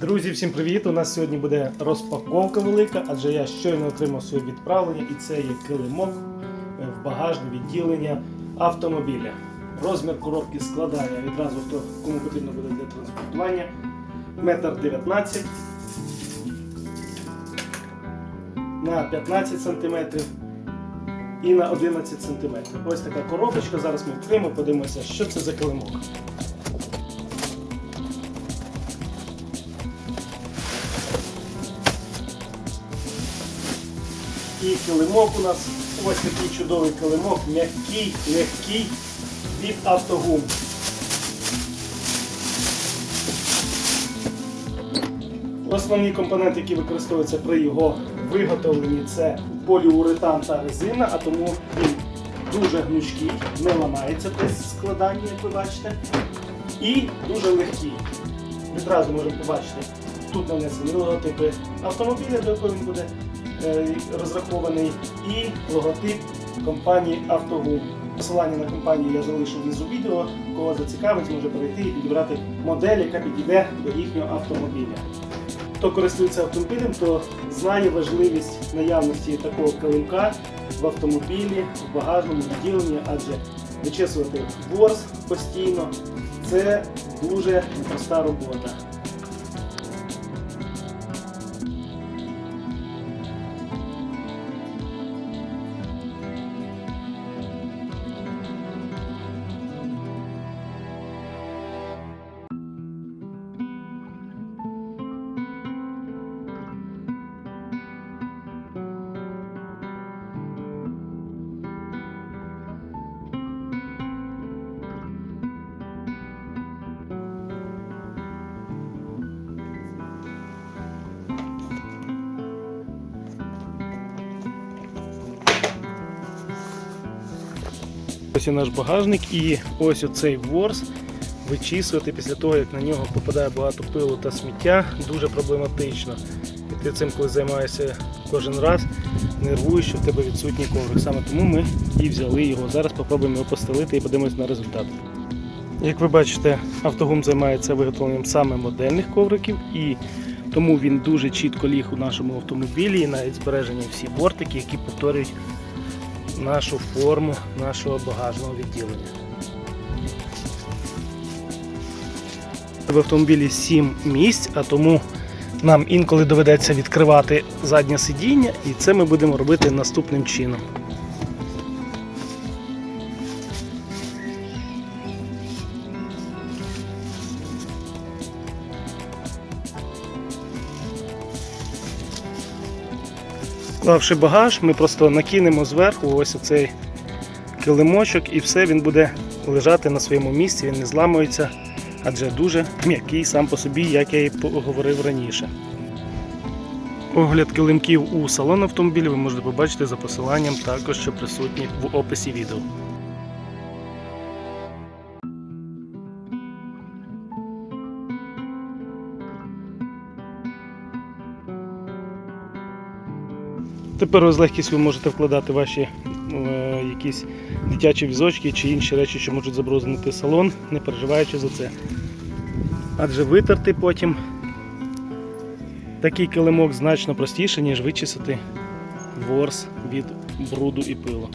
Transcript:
Друзі, всім привіт! У нас сьогодні буде розпаковка велика, адже я щойно отримав своє відправлення, і це є килимок е, в багажне відділення автомобіля. Розмір коробки складає відразу, хто кому потрібно буде для транспортування. Метр 19 на 15 см і на 11 см. Ось така коробочка. Зараз ми відкриємо, подивимося, що це за килимок. І килимок у нас ось такий чудовий килимок, м'який, легкий від автогум. Основні компоненти, які використовуються при його виготовленні, це поліуретан та резина, а тому він дуже гнучкий, не ламається при складанні, як ви бачите, і дуже легкий. Відразу можемо побачити, тут нанесені логотипи автомобіля, до якого він буде розрахований, і логотип компанії Автогум. Посилання на компанію я залишу внизу відео. Кого зацікавить, може перейти і підібрати модель, яка підійде до їхнього автомобіля. Хто користується автомобілем, то знає важливість наявності такого килимка в автомобілі, в багажному відділенні, адже вичесувати ворс постійно це дуже непроста робота. Ось і наш багажник, і ось оцей ворс вичісувати після того, як на нього попадає багато пилу та сміття, дуже проблематично. І ти цим, коли займаєшся кожен раз, нервуєш, що в тебе відсутній коврик. Саме тому ми і взяли його. Зараз спробуємо його постелити і подивимось на результат. Як ви бачите, автогум займається виготовленням саме модельних ковриків, і тому він дуже чітко ліг у нашому автомобілі, і навіть збережені всі бортики, які повторюють нашу форму нашого багажного відділення. В автомобілі 7 місць, а тому нам інколи доведеться відкривати заднє сидіння, і це ми будемо робити наступним чином. Склавши багаж, ми просто накинемо зверху ось оцей килимочок і все він буде лежати на своєму місці, він не зламується, адже дуже м'який сам по собі, як я і говорив раніше. Огляд килимків у салон автомобіля ви можете побачити за посиланням, також що присутні в описі відео. Тепер ви з легкістю можете вкладати ваші е, якісь дитячі візочки чи інші речі, що можуть забруднити салон, не переживаючи за це. Адже витерти потім такий килимок значно простіше, ніж вичистити ворс від бруду і пилу.